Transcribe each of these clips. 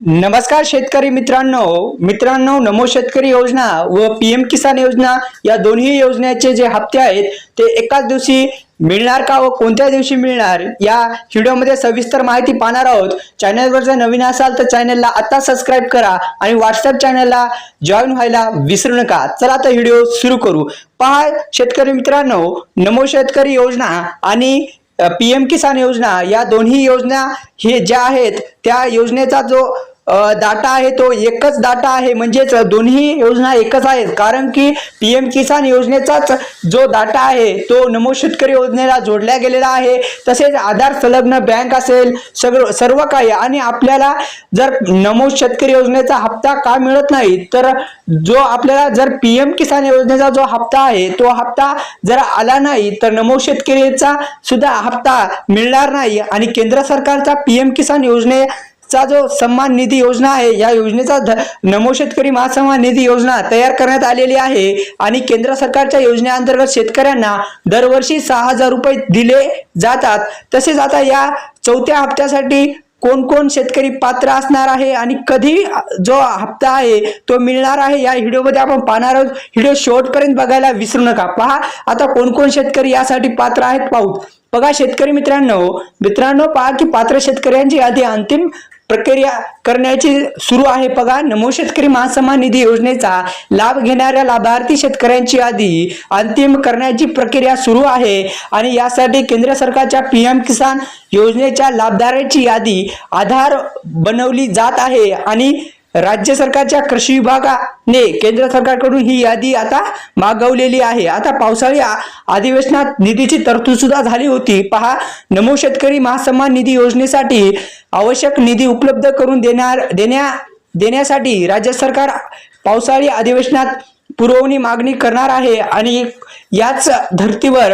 नमस्कार शेतकरी मित्रांनो. मित्रांनो नमो शेतकरी योजना व पी एम किसान योजना या दोन्ही योजनेचे जे हप्ते आहेत ते एकाच दिवशी मिळणार का व कोणत्या दिवशी मिळणार या व्हिडिओमध्ये सविस्तर माहिती पाहणार आहोत. चॅनलवर जर नवीन असाल तर चॅनलला आता सबस्क्राईब करा आणि व्हॉट्सअप चॅनलला जॉईन व्हायला विसरू नका. चला आता व्हिडिओ सुरू करू. पहा शेतकरी मित्रांनो नमो शेतकरी योजना आणि पी एम किसान योजना या दोन्ही योजना हे ज्या आहेत त्या योजनेचा जो डाटा आहे तो एकच डाटा आहे. म्हणजेच दोन्ही योजना एकच आहेत. कारण की पी एम किसान योजनेचाच जो डाटा आहे तो नमो शेतकरी योजनेला जोडला गेलेला आहे. तसेच आधार संलग्न बँक असेल सगळं सर्व काही. आणि आपल्याला जर नमो शेतकरी योजनेचा हप्ता का मिळत नाही तर जो आपल्याला जर पी एम किसान योजनेचा जो हप्ता आहे तो हप्ता जर आला नाही तर नमो शेतकरीचा सुद्धा हप्ता मिळणार नाही. आणि केंद्र सरकारचा पी एम किसान योजने चा जो सन्मान निधी योजना आहे या योजनेचा नमो शेतकरी महासन्मान निधी योजना तयार करण्यात आलेली आहे आणि केंद्र सरकारच्या योजनेअंतर्गत शेतकऱ्यांना दरवर्षी सहा हजार रुपये दिले जातात. तसेच आता या चौथ्या हप्त्यासाठी कोण कोण शेतकरी पात्र असणार आहे आणि कधी जो हप्ता आहे तो मिळणार आहे या व्हिडिओमध्ये आपण पाहणार आहोत. व्हिडिओ शेवटपर्यंत बघायला विसरू नका. पहा आता कोण कोण शेतकरी यासाठी पात्र आहेत पाहू. बघा शेतकरी मित्रांनो मित्रांनो पहा की पात्र शेतकऱ्यांची यादी अंतिम प्रक्रिया करण्याची सुरू आहे बघा. नमो शेतकरी महासन्मान निधी योजनेचा लाभ घेणाऱ्या लाभार्थी शेतकऱ्यांची यादी अंतिम करण्याची प्रक्रिया सुरू आहे. आणि यासाठी केंद्र सरकारच्या पी एम किसान योजनेच्या लाभदाराची यादी आधार बनवली जात आहे. आणि राज्य सरकारच्या कृषी विभागाने केंद्र सरकारकडून ही यादी आता मागवलेली आहे. आता पावसाळी आ- अधिवेशनात निधीची तरतूद सुद्धा झाली होती. पहा नमो शेतकरी महासन्मान निधी योजनेसाठी आवश्यक निधी उपलब्ध करून देणार देण्या देण्यासाठी राज्य सरकार पावसाळी अधिवेशनात पुरवणी मागणी करणार आहे आणि याच धर्तीवर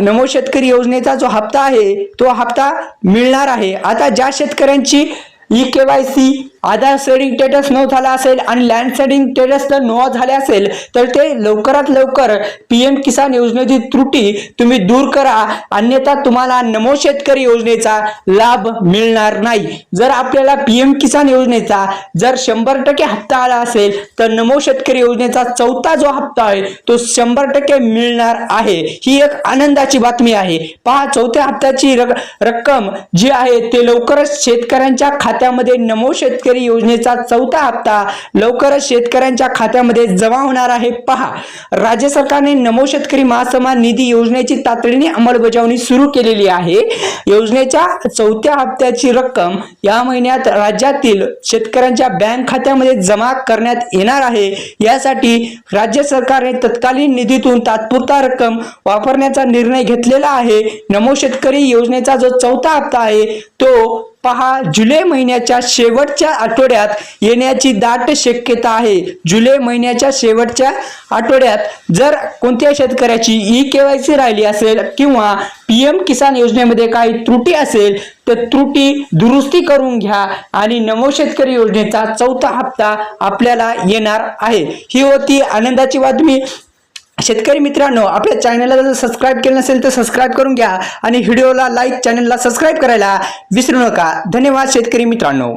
नमो शेतकरी योजनेचा जो हप्ता आहे तो हप्ता मिळणार आहे. आता ज्या शेतकऱ्यांची E K Y C Aadhaar seeding status no झाला असेल आणि लँड सेडिंग स्टेटस जर न झाले असेल तर ते लवकरात लवकर पी एम किसान योजनेची त्रुटी तुम्ही दूर करा. अन्यथा तुम्हाला नमो शेतकरी योजनेचा लाभ मिळणार नाही. जर आपल्याला पी एम किसान योजनेचा जर शंभर टक्के हप्ता आला असेल तर नमो शेतकरी योजनेचा चौथा जो हप्ता आहे तो शंभर टक्के मिळणार आहे. ही एक आनंदाची बातमी आहे. पहा चौथ्या हप्त्याची रक्कम जी आहे ते लवकरच शेतकऱ्यांच्या खात्यामध्ये नमो शेतकरी योजनेचा चौथा हप्ता लवकरच शेतकऱ्यांच्या खात्यामध्ये जमा होणार आहे. पहा राज्य सरकारने नमो शेतकरी महासमान निधी योजनेची तातडीने अंमलबजावणी सुरू केलेली आहे. योजनेच्या चौथ्या हप्त्याची रक्कम या महिन्यात राज्यातील शेतकऱ्यांच्या बँक खात्यामध्ये जमा करण्यात येणार आहे. यासाठी राज्य सरकारने तत्कालीन निधीतून तात्पुरता रक्कम वापरण्याचा निर्णय घेतलेला आहे. नमो शेतकरी योजनेचा जो चौथा हप्ता आहे तो पहा जुलै महिन्याच्या शेवटच्या आठवड्यात येण्याची दाट शक्यता आहे. जुलै महिन्याच्या शेवटच्या आठवड्यात जर कोणत्या शेतकऱ्याची ई के वाय सी राहिली असेल किंवा पी एम किसान योजनेमध्ये काही त्रुटी असेल तर त्रुटी दुरुस्ती करून घ्या आणि नमो शेतकरी योजनेचा चौथा हप्ता आपल्याला येणार आहे. ही होती आनंदाची बातमी. शेतकरी मित्रांनो आपल्या चॅनलला जर सबस्क्राईब केलं नसेल तर सबस्क्राईब करून घ्या आणि व्हिडिओला लाईक चॅनलला सबस्क्राईब करायला विसरू नका. धन्यवाद शेतकरी मित्रांनो.